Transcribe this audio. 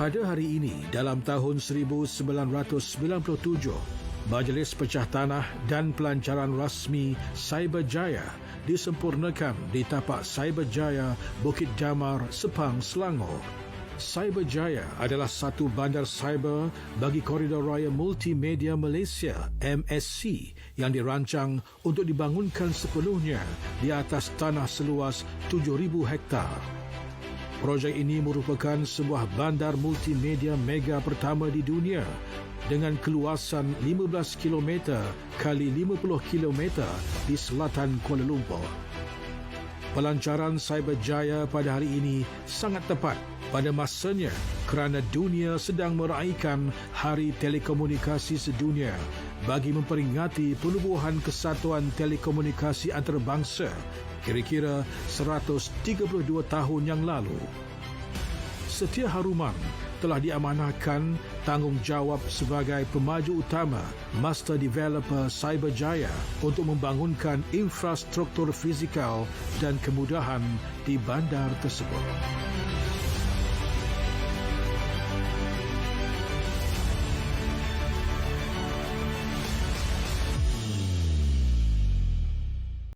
Pada hari ini, dalam tahun 1997, Majlis Pecah Tanah dan Pelancaran Rasmi Cyberjaya disempurnakan di tapak Cyberjaya Bukit Damar, Sepang, Selangor. Cyberjaya adalah satu bandar cyber bagi Koridor Raya Multimedia Malaysia MSC yang dirancang untuk dibangunkan sepenuhnya di atas tanah seluas 7,000 hektar. Projek ini merupakan sebuah bandar multimedia mega pertama di dunia dengan keluasan 15 km kali 50 km di selatan Kuala Lumpur. Pelancaran Cyberjaya pada hari ini sangat tepat pada masanya kerana dunia sedang meraihkan Hari Telekomunikasi Sedunia bagi memperingati penubuhan kesatuan telekomunikasi antarabangsa kira-kira 132 tahun yang lalu. Setia Haruman telah diamanahkan tanggungjawab sebagai pemaju utama Master Developer Cyberjaya untuk membangunkan infrastruktur fizikal dan kemudahan di bandar tersebut.